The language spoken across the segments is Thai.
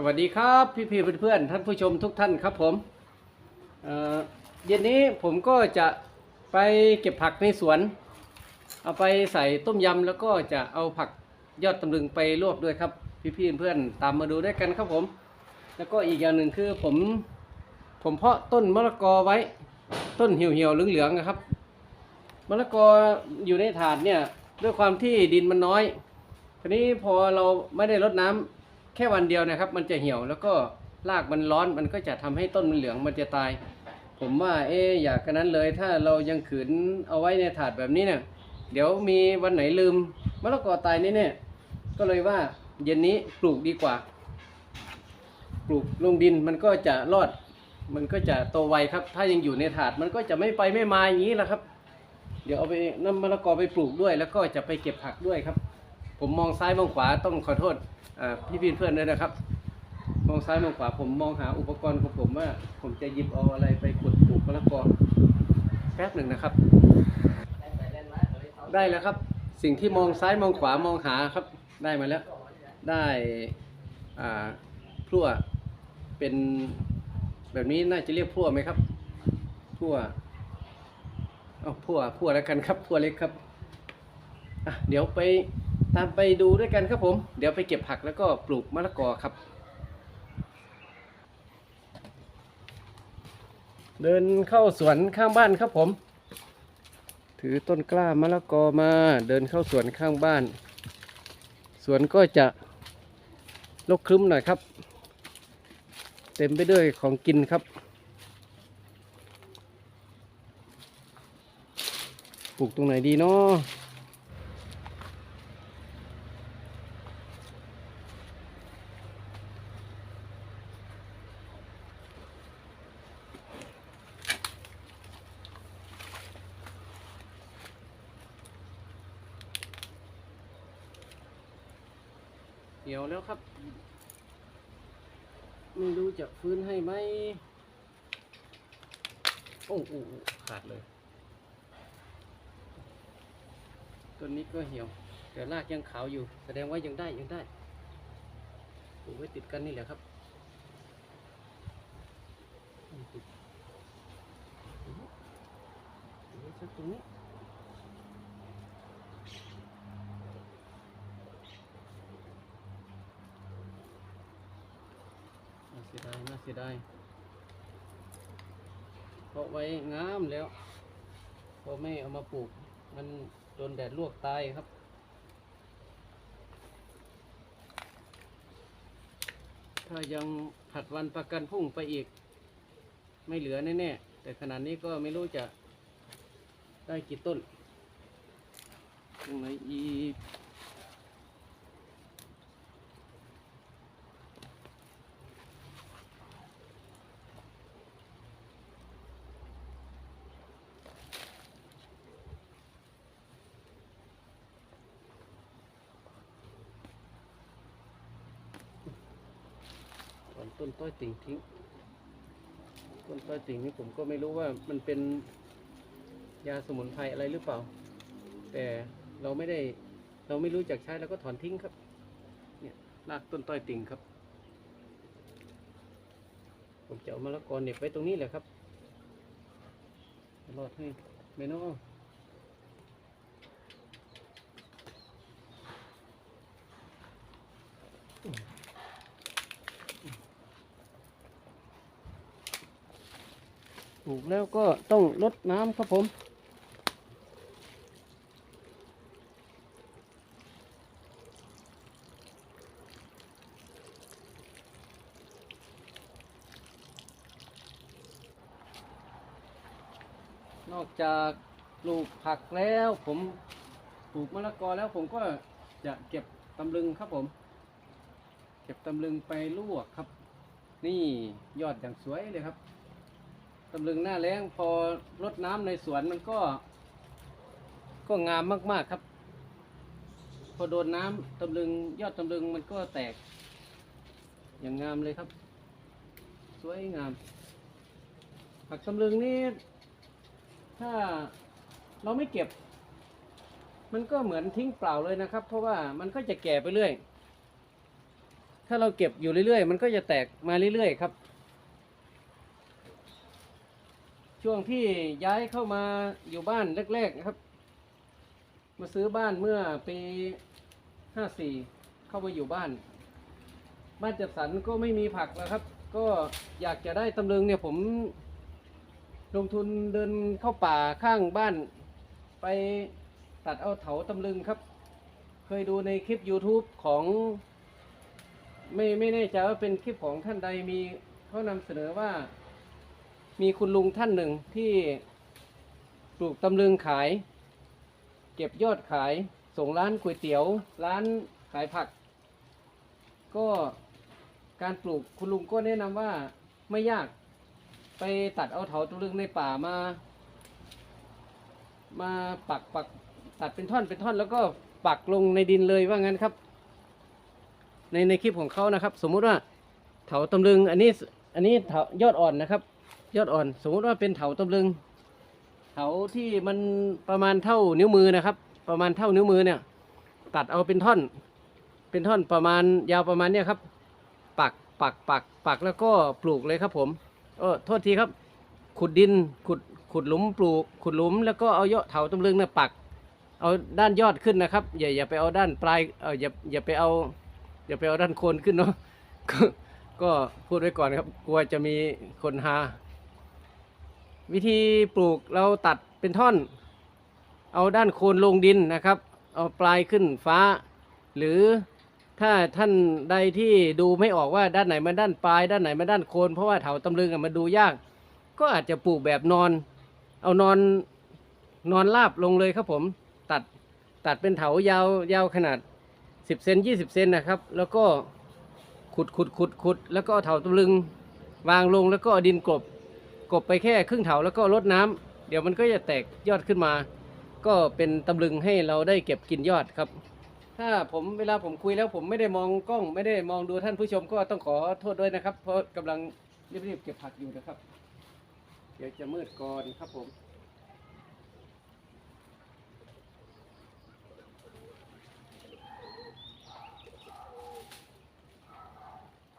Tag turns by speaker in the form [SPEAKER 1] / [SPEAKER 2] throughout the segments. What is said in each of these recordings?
[SPEAKER 1] สวัสดีครับพี่พี่ๆเพื่อนๆท่านผู้ชมทุกท่านครับผมเเย็นนี้ผมก็จะไปเก็บผักในสวน เอาไปใส่ต้มยำแล้วก็จะเอาผักยอดตำลึงไปลวกด้วยครับ พี่พี่ๆเพื่อนๆตามมาดูด้วยกันครับผม แล้วก็อีกอย่างหนึ่งคือผมผมเพาะต้นมะละกอไว้ ต้นเหี่ยวๆเหลืองๆนะครับมะละกออยู่ในถาดเนี่ยด้วยความที่ดินมันน้อยทีนี้พอเราไม่ได้รดน้ำ แค่วันเดียวนะครับ มันจะเหี่ยวแล้วก็รากมันร้อนมันก็จะทำให้ต้นมันเหลืองมันจะตาย ผมว่าเอ๊อยากกันนั้นเลย ถ้าเรายังขืนเอาไว้ในถาดแบบนี้เนี่ยเดี๋ยวมีวันไหนลืมมะละกอตายนี่เนี่ยก็เลยว่าเย็นนี้ปลูกดีกว่า ปลูกลงดินมันก็จะรอด มันก็จะโตไวครับ ถ้ายังอยู่ในถาดมันก็จะไม่ไปไม่มาอย่างนี้แหละครับ เดี๋ยวเอาไปน้ำมะละกอไปปลูกด้วย แล้วก็จะไปเก็บผักด้วยครับ ผมมองซ้ายมองขวาต้องขอโทษ พี่พี่เพื่อนด้วยนะครับ มองซ้ายมองขวาผมมองหาอุปกรณ์ของผมว่า ผมจะหยิบเอาอะไรไปขุดปลูกมะละกอแป๊บหนึ่งนะครับ ได้แล้วครับ สิ่งที่มองซ้ายมองขวามองหาครับ ได้มาแล้ว ได้พลั่วเป็นแบบนี้น่าจะเรียกพลั่วไหมครับพลั่วเอาพลั่วพลั่วแล้วกันครับพลั่วเล็กครับเดี๋ยวไป ตามไปดูด้วยกันครับผม เดี๋ยวไปเก็บผักแล้วก็ปลูกมะละกอครับ เดินเข้าสวนข้างบ้านครับผม ถือต้นกล้ามะละกอมา เดินเข้าสวนข้างบ้าน สวนก็จะรกครึ้มหน่อยครับ เต็มไปด้วยของกินครับปลูกตรงไหนดีเนาะ เหี่ยวแล้วครับ ไม่รู้จะฟื้นให้ไหมโอ้โหขาดเลย ต้นนี้ก็เหี่ยว แต่รากยังขาวอยู่ แสดงว่ายังได้ยังได้ปลูกไว้ติดกันนี่แหละครับติดปลูกไว้สักตรงนี้ น่าเสียดายเพราะไว้งามแล้ว พอไม่เอามาปลูก มันโดนแดดลวกตายครับ ถ้ายังผัดวันประกันพรุ่งไปอีก ไม่เหลือแน่ๆแต่ขนาดนี้ก็ไม่รู้จะได้กี่ต้นตรงไหนอีก ต้นต้อยติ่งทิ้ง ต้นต้อยติ่งนี่ผมก็ไม่รู้ว่ามันเป็นยาสมุนไพรอะไรหรือเปล่า แต่เราไม่ได้เราไม่รู้จักใช้แล้วก็ถอนทิ้งครับ เนี่ยรากต้นต้อยติ่งครับ ผมจะเอามะละกอเน็บไว้ตรงนี้แหละครับรอดให้เมโน่ป ลูกแล้วก็ต้องลดน้ำครับผม นอกจากปลูกผักแล้วผมปลูกมะละกอแล้วผมก็จะเก็บตำลึงครับผม เก็บตำลึงไปลวกครับ นี่ยอดอย่างสวยเลยครับ ตำลึงหน้าแล้งพอรดน้ำในสวนมันก็ ก็งามมาก ๆครับ พอโดนน้ำตำลึงยอดตำลึงมันก็แตก อย่างงามเลยครับ สวยงาม ผักตำลึงนี่ ถ้าเราไม่เก็บ มันก็เหมือนทิ้งเปล่าเลยนะครับ เพราะว่ามันก็จะแก่ไปเรื่อย ถ้าเราเก็บอยู่เรื่อยๆ มันก็จะแตกมาเรื่อยๆครับ ช่วงที่ย้ายเข้ามาอยู่บ้านแรก ๆ นะครับ มาซื้อบ้านเมื่อปีห้าสี่เข้ามาอยู่บ้าน บ้านจัดสรรก็ไม่มีผักแล้วครับ ก็อยากจะได้ตำลึงเนี่ยผมลงทุนเดินเข้าป่าข้างบ้าน ไปตัดเอาเถาตำลึงครับ เคยดูในคลิป YouTube ของ ไม่ไม่แน่ใจว่าเป็นคลิปของท่านใดมีเขานำเสนอว่า มีคุณลุงท่านหนึ่งที่ปลูกตำลึงขาย เก็บยอดขายส่งร้านก๋วยเตี๋ยว ร้านขายผัก ก็การปลูกคุณลุงก็แนะนำว่าไม่ยากไปตัดเอาเถาตะลึงในป่ามา มาปักปักตัดเป็นท่อนเป็นท่อนแล้วก็ปักลงในดินเลยว่างั้นครับ ในในคลิปของเขานะครับ สมมุติว่าเถาตำลึงอันนี้อันนี้เถายอดอ่อนนะครับ ยอดอ่อน สมมติว่าเป็นเถาตำลึง เถาที่มันประมาณเท่านิ้วมือนะครับ ประมาณเท่านิ้วมือเนี่ย ตัดเอาเป็นท่อน เป็นท่อนประมาณยาวประมาณเนี้ยครับ ปักปักปักปักแล้วก็ปลูกเลยครับผมเออโทษทีครับ ขุดดินขุดขุดหลุมปลูก ขุดหลุมแล้วก็เอายอดเถาตำลึงเนี่ยปัก เอาด้านยอดขึ้นนะครับ อย่าอย่าไปเอาด้านปลายเอออย่าอย่าไปเอาอย่าไปเอาด้านโคนขึ้นเนาะก็ก็พูดไว้ก่อนครับ กลัวจะมีคนหา วิธีปลูกเราตัดเป็นท่อน เอาด้านโคนลงดินนะครับ เอาปลายขึ้นฟ้า หรือถ้าท่านใดที่ดูไม่ออกว่าด้านไหนมันด้านปลายด้านไหนมันด้านโคนเพราะว่าเถาตำลึงอะมันดูยาก ก็อาจจะปลูกแบบนอน เอานอนนอนราบลงเลยครับผมตัดตัดเป็นเถายาวยาวขนาด 10เซน20 เซนนะครับ แล้วก็ขุดขุดขุดขุดแล้วก็เอาเถาตำลึงวางลงแล้วก็ดินกลบ กบไปแค่ครึ่งเถาแล้วก็รดน้ำเดี๋ยวมันก็จะแตกยอดขึ้นมา ก็เป็นตำลึงให้เราได้เก็บกินยอดครับ ถ้าผมเวลาผมคุยแล้วผมไม่ได้มองกล้อง ไม่ได้มองดูท่านผู้ชมก็ต้องขอโทษด้วยนะครับ เพราะกำลังรีบๆเก็บผักอยู่นะครับ เดี๋ยวจะมืดก่อนครับผม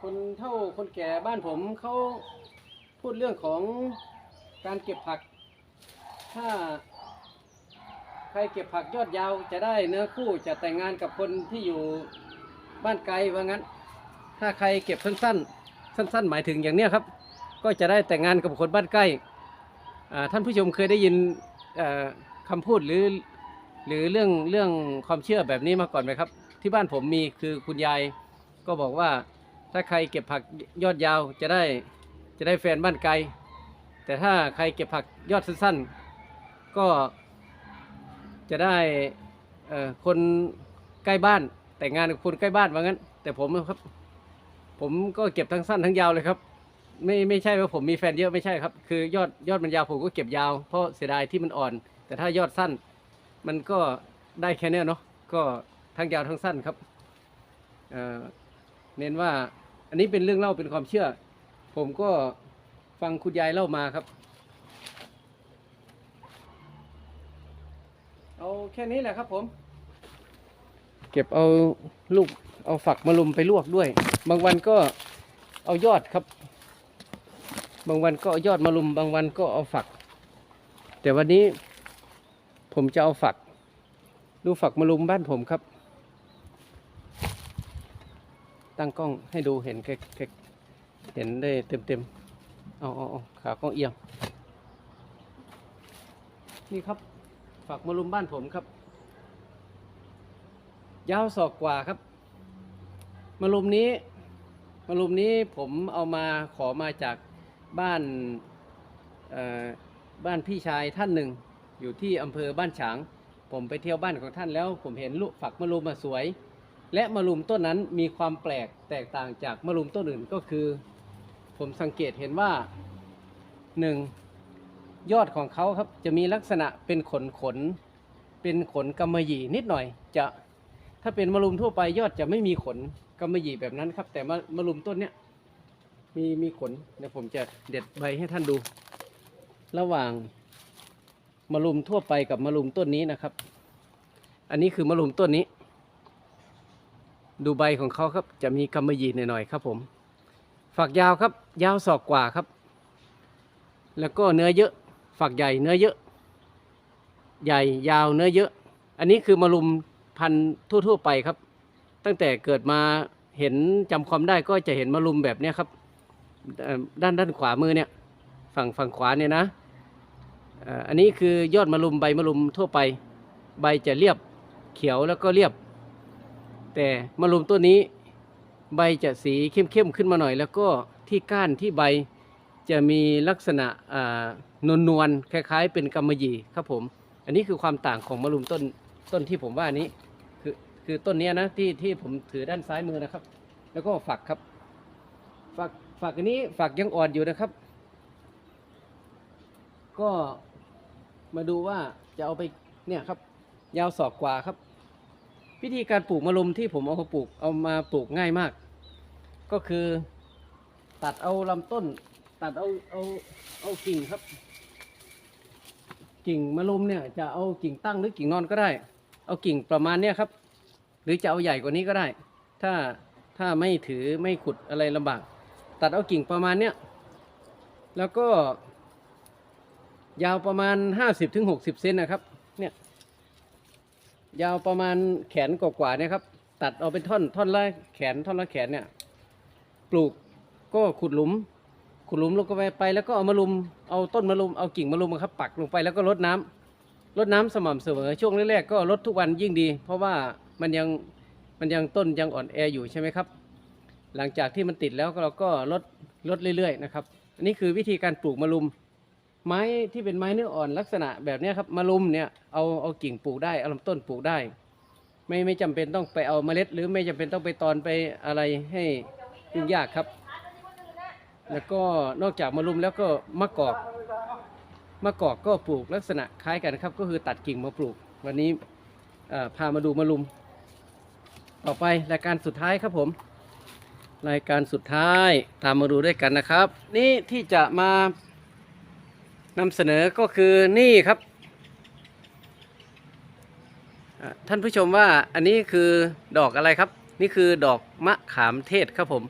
[SPEAKER 1] คนเท่าคนแก่บ้านผมเขา พูดเรื่องของการเก็บผัก ถ้าใครเก็บผักยอดยาวจะได้เนื้อคู่จะแต่งงานกับคนที่อยู่บ้านไกลว่างั้น ถ้าใครเก็บสั้นๆ สั้น ๆ หมายถึงอย่างเนี้ยครับ ก็จะได้แต่งงานกับคนบ้านใกล้ท่านผู้ชมเคยได้ยินเอ่อคำพูดหรือหรือเรื่องเรื่องความเชื่อแบบนี้มาก่อนไหมครับ ที่บ้านผมมีคือคุณยายก็บอกว่าถ้าใครเก็บผักยอดยาวจะได้ จะได้แฟนบ้านไกล แต่ถ้าใครเก็บผักยอดสั้นๆ ก็จะได้คนใกล้บ้าน แต่งงานกับคนใกล้บ้านว่างั้น แต่ผมครับ ผมก็เก็บทั้งสั้นทั้งยาวเลยครับ ไม่ไม่ใช่ว่าผมมีแฟนเยอะไม่ใช่ครับ คือยอดยอดมันยาวผมก็เก็บยาวเพราะเสียดายที่มันอ่อน แต่ถ้ายอดสั้น มันก็ได้แค่นี้เนาะก็ทั้งยาวทั้งสั้นครับเน้นว่าอันนี้เป็นเรื่องเล่าเป็นความเชื่อ ผมก็ฟังคุณยายเล่ามาครับ เอาแค่นี้แหละครับผม เก็บเอาลูกเอาฝักมะลุมไปลวกด้วย บางวันก็เอายอดครับ บางวันก็เอายอดมะลุม บางวันก็เอาฝัก แต่วันนี้ผมจะเอาฝัก ดูฝักมะลุมบ้านผมครับ ตั้งกล้องให้ดูเห็นแค่ เห็นได้เต็มเต็มเอาเอาเอาขากล้องเอียง นี่ครับ ฝักมะลุมบ้านผมครับ ยาวศอกกว่าครับมะลุมนี้มะลุมนี้ผมเอามาขอมาจากบ้านบ้านพี่ชายท่านหนึ่ง อยู่ที่อำเภอบ้านฉาง ผมไปเที่ยวบ้านของท่านแล้ว ผมเห็นลูกฝักมะลุมมาสวย และมะลุมต้นนั้นมีความแปลกแตกต่างจากมะลุมต้นอื่นก็คือ ผมสังเกตเห็นว่าหนึ่งยอดของเขาครับจะมีลักษณะเป็นขนขน เป็นขนกำมะหยี่นิดหน่อย จะถ้าเป็นมะลุมทั่วไปยอดจะไม่มีขนกำมะหยี่แบบนั้นครับ แต่มะมะลุมต้นเนี้ยมีมีขนเดี๋ยวผมจะเด็ดใบให้ท่านดู ระหว่างมะลุมทั่วไปกับมะลุมต้นนี้นะครับ อันนี้คือมะลุมต้นนี้ ดูใบของเขาครับจะมีกำมะหยี่หน่อยๆครับผม ฝักยาวครับ ยาวศอกกว่าครับ แล้วก็เนื้อเยอะ ฝักใหญ่เนื้อเยอะ ใหญ่ยาวเนื้อเยอะ อันนี้คือมะรุมพันธุ์ทั่ว ๆ ไปครับ ตั้งแต่เกิดมาเห็นจำความได้ก็จะเห็นมะรุมแบบเนี้ยครับ ด้านด้านขวามือเนี่ย ฝั่งฝั่งขวาเนี่ยนะอันนี้คือยอดมะรุมใบมะรุมทั่วไป ใบจะเรียบเขียวแล้วก็เรียบ แต่มะรุมตัวนี้ ใบจะสีเข้มๆขึ้นมาหน่อย แล้วก็ที่ก้านที่ใบจะมีลักษณะนวลนวลๆคล้าย ๆ เป็นกำมะหยี่ครับผม อันนี้คือความต่างของมะรุมต้นต้นที่ผมว่านี้คือคือต้นนี้นะที่ที่ผมถือด้านซ้ายมือนะครับ แล้วก็ฝักครับ ฝักฝักอันนี้ฝักยังอ่อนอยู่นะครับ ก็มาดูว่าจะเอาไปเนี่ยครับ ยาวศอกกว่าครับ วิธีการปลูกมะรุมที่ผมเอามาปลูกเอามาปลูกง่ายมาก ก็คือ ตัดเอาลำต้น ตัดเอาเอาเอากิ่งครับ กิ่งมะรุมเนี่ย จะเอากิ่งตั้งหรือกิ่งนอนก็ได้ เอากิ่งประมาณเนี้ยครับ หรือจะเอาใหญ่กว่านี้ก็ได้ ถ้าถ้าไม่ถือไม่ขุดอะไรลำบาก ตัดเอากิ่งประมาณเนี้ยแล้วก็ ยาวประมาณ 50-60เซนนะครับ ยาวประมาณแขนกว่าๆเนี่ยครับ ตัดเอาเป็นท่อนท่อนละแขนท่อนละแขนเนี่ย ปลูกก็ขุดหลุม ขุดหลุมลงไปไป แล้วก็เอามาลุมเอาต้นมาลุมเอากิ่งมาลุมครับ ปักลงไปแล้วก็รดน้ำรดน้ำสม่ำเสมอช่วงแรกๆก็รดทุกวันยิ่งดี เพราะว่ามันยังมันยังต้นยังอ่อนแออยู่ใช่ไหมครับ หลังจากที่มันติดแล้วเราก็ลดลดเรื่อยๆนะครับ อันนี้คือวิธีการปลูกมะลุม ไม้ที่เป็นไม้เนื้ออ่อนลักษณะแบบนี้ครับมะลุมเนี่ยเอาเอากิ่งปลูกได้เอาลำต้นปลูกได้ ไม่ไม่จำเป็นต้องไปเอาเมล็ด หรือไม่จำเป็นต้องไปตอนไปอะไรให้ยุ่งยากครับ แล้วก็นอกจากมะลุมแล้วก็มะกอกมะกอกก็ปลูกลักษณะคล้ายกันครับ ก็คือตัดกิ่งมาปลูก วันนี้พามาดูมะลุม ต่อไปรายการสุดท้ายครับผม รายการสุดท้ายตามมาดูด้วยกันนะครับ นี่ที่จะมา นำเสนอก็คือนี่ครับ ท่านผู้ชมว่าอันนี้คือดอกอะไรครับ นี่คือดอกมะขามเทศครับผม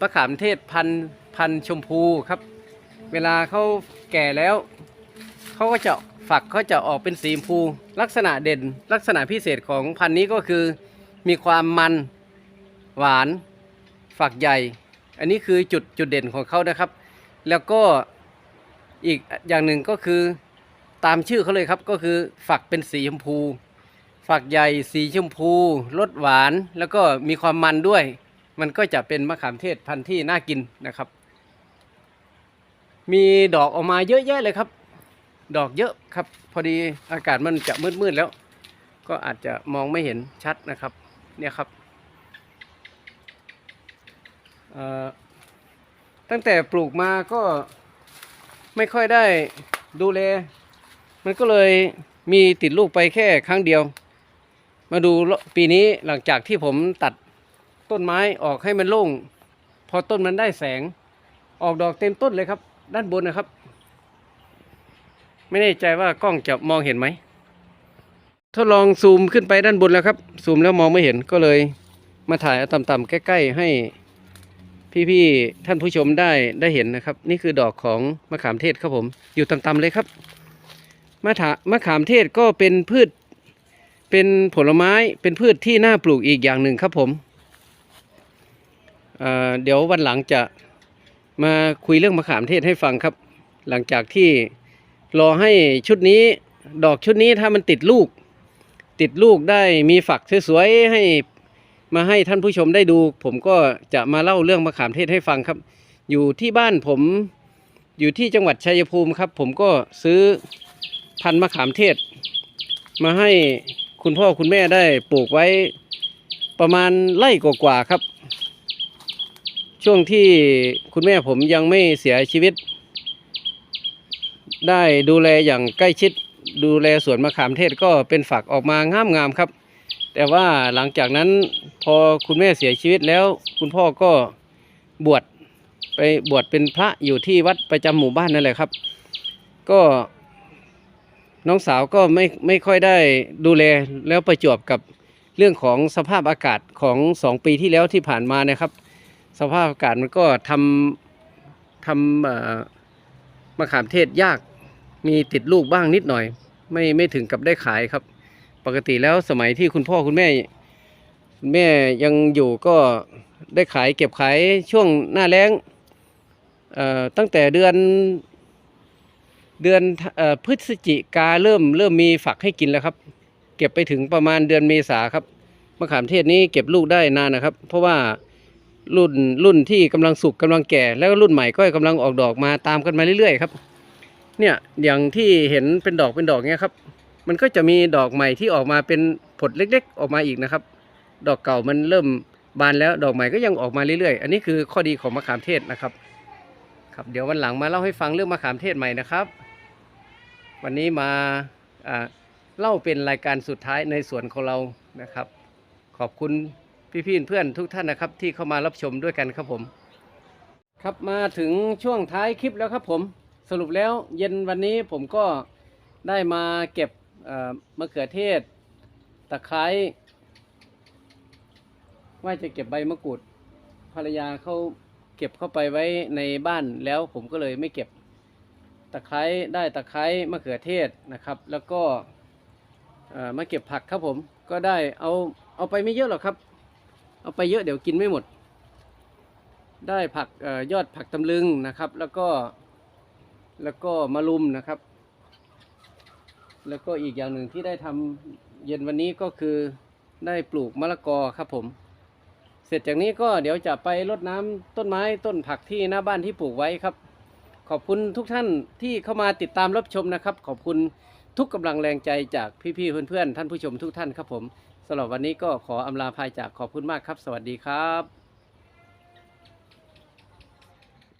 [SPEAKER 1] มะขามเทศพันพันชมพูครับ เวลาเขาแก่แล้วเขาก็จะฝักเขาจะออกเป็นสีชมพู ลักษณะเด่น ลักษณะพิเศษของพันธุ์นี้ก็คือมีความมันหวานฝักใหญ่ อันนี้คือจุดจุดเด่นของเขานะครับ แล้วก็ อีกอย่างหนึ่งก็คือตามชื่อเขาเลยครับก็คือฝักเป็นสีชมพู ฝักใหญ่สีชมพูรสหวาน แล้วก็มีความมันด้วย มันก็จะเป็นมะขามเทศพันธุ์ที่น่ากินนะครับ มีดอกออกมาเยอะแยะเลยครับ ดอกเยอะครับ พอดีอากาศมันจะมืดๆแล้ว ก็อาจจะมองไม่เห็นชัดนะครับ เนี่ยครับตั้งแต่ปลูกมาก็ ไม่ค่อยได้ดูแล มันก็เลยมีติดลูกไปแค่ครั้งเดียว มาดูปีนี้หลังจากที่ผมตัดต้นไม้ออกให้มันโล่ง พอต้นมันได้แสง ออกดอกเต็มต้นเลยครับ ด้านบนนะครับ ไม่แน่ใจว่ากล้องจะมองเห็นไหมทดลองซูมขึ้นไปด้านบนแล้วครับ ซูมแล้วมองไม่เห็นก็เลย มาถ่ายเอาต่ำๆใกล้ ๆ ให้ พี่ๆท่านผู้ชมได้ได้เห็นนะครับ นี่คือดอกของมะขามเทศครับผม อยู่ต่ำๆเลยครับมะถามะขามเทศก็เป็นพืช เป็นผลไม้เป็นพืชที่น่าปลูกอีกอย่างหนึ่งครับผมเเดี๋ยววันหลังจะมาคุยเรื่องมะขามเทศให้ฟังครับ หลังจากที่รอให้ชุดนี้ดอกชุดนี้ถ้ามันติดลูก ติดลูกได้มีฝักสวยๆให้ มาให้ท่านผู้ชมได้ดู ผมก็จะมาเล่าเรื่องมะขามเทศให้ฟังครับ อยู่ที่บ้านผมอยู่ที่จังหวัดชัยภูมิครับ ผมก็ซื้อพันธุ์มะขามเทศ มาให้คุณพ่อคุณแม่ได้ปลูกไว้ประมาณไร่กว่าๆครับ ช่วงที่คุณแม่ผมยังไม่เสียชีวิต ได้ดูแลอย่างใกล้ชิด ดูแลสวนมะขามเทศก็เป็นฝักออกมางามๆครับ แต่ว่าหลังจากนั้นพอคุณแม่เสียชีวิตแล้ว คุณพ่อก็บวชไปบวชเป็นพระอยู่ที่วัดประจำหมู่บ้านนั่นแหละครับ ก็น้องสาวก็ไม่ไม่ค่อยได้ดูแลแล้วประจวบกับเรื่องของสภาพอากาศของสองปีที่แล้วที่ผ่านมานะครับ สภาพอากาศมันก็ทำทำมะขามเทศยากมีติดลูกบ้างนิดหน่อย ไม่ไม่ถึงกับได้ขายครับ ปกติแล้วสมัยที่คุณพ่อคุณแม่คุณแม่ยังอยู่ก็ได้ขายเก็บขายช่วงหน้าแล้งตั้งแต่เดือนเดือนอพฤศจิกาเริ่มเริ่มมีฝักให้กินแล้วครับ เก็บไปถึงประมาณเดือนเมษาครับมะขามเทศนี้เก็บลูกได้นานนะครับ เพราะว่ารุ่นรุ่นที่กำลังสุกกำลังแก่ แล้วก็รุ่นใหม่ก็กำลังออกดอกมาตามกันมาเรื่อยๆครับ เนี่ยอย่างที่เห็นเป็นดอกเป็นดอกเนี้ยครับ มันก็จะมีดอกใหม่ที่ออกมาเป็นผลเล็กๆ ออกมาอีกนะครับ ดอกเก่ามันเริ่มบานแล้วดอกใหม่ก็ยังออกมาเรื่อยๆ อันนี้คือข้อดีของมะขามเทศนะครับครับ เดี๋ยววันหลังมาเล่าให้ฟังเรื่องมะขามเทศใหม่นะครับ วันนี้มาอ่าเล่าเป็นรายการสุดท้ายในสวนของเรานะครับ ขอบคุณพี่ๆเพื่อนทุกท่านนะครับ ที่เข้ามารับชมด้วยกันครับผม ครับมาถึงช่วงท้ายคลิปแล้วครับผม สรุปแล้วเย็นวันนี้ผมก็ได้มาเก็บ มะเขือเทศ ตะไคร้ว่าจะเก็บใบมะกรูดภรรยาเขาเก็บเข้าไปไว้ในบ้านแล้วผมก็เลยไม่เก็บ ตะไคร้ได้ตะไคร้มะเขือเทศนะครับ แล้วก็มาเก็บผักครับผมก็ได้เอาเอาไปไม่เยอะหรอกครับ เอาไปเยอะเดี๋ยวกินไม่หมด ได้ผักออยอดผักตำลึงนะครับ แล้วก็แล้วก็มะรุมนะครับ แล้วก็อีกอย่างหนึ่งที่ได้ทำเย็นวันนี้ก็คือได้ปลูกมะละกอครับผม เสร็จจากนี้ก็เดี๋ยวจะไปรดน้ำต้นไม้ต้นผักที่หน้าบ้านที่ปลูกไว้ครับ ขอบคุณทุกท่านที่เข้ามาติดตามรับชมนะครับ ขอบคุณทุกกำลังแรงใจจากพี่ๆเพื่อนๆท่านผู้ชมทุกท่านครับผมสำหรับวันนี้ก็ขออำลาพายจากขอบคุณมากครับ สวัสดีครับ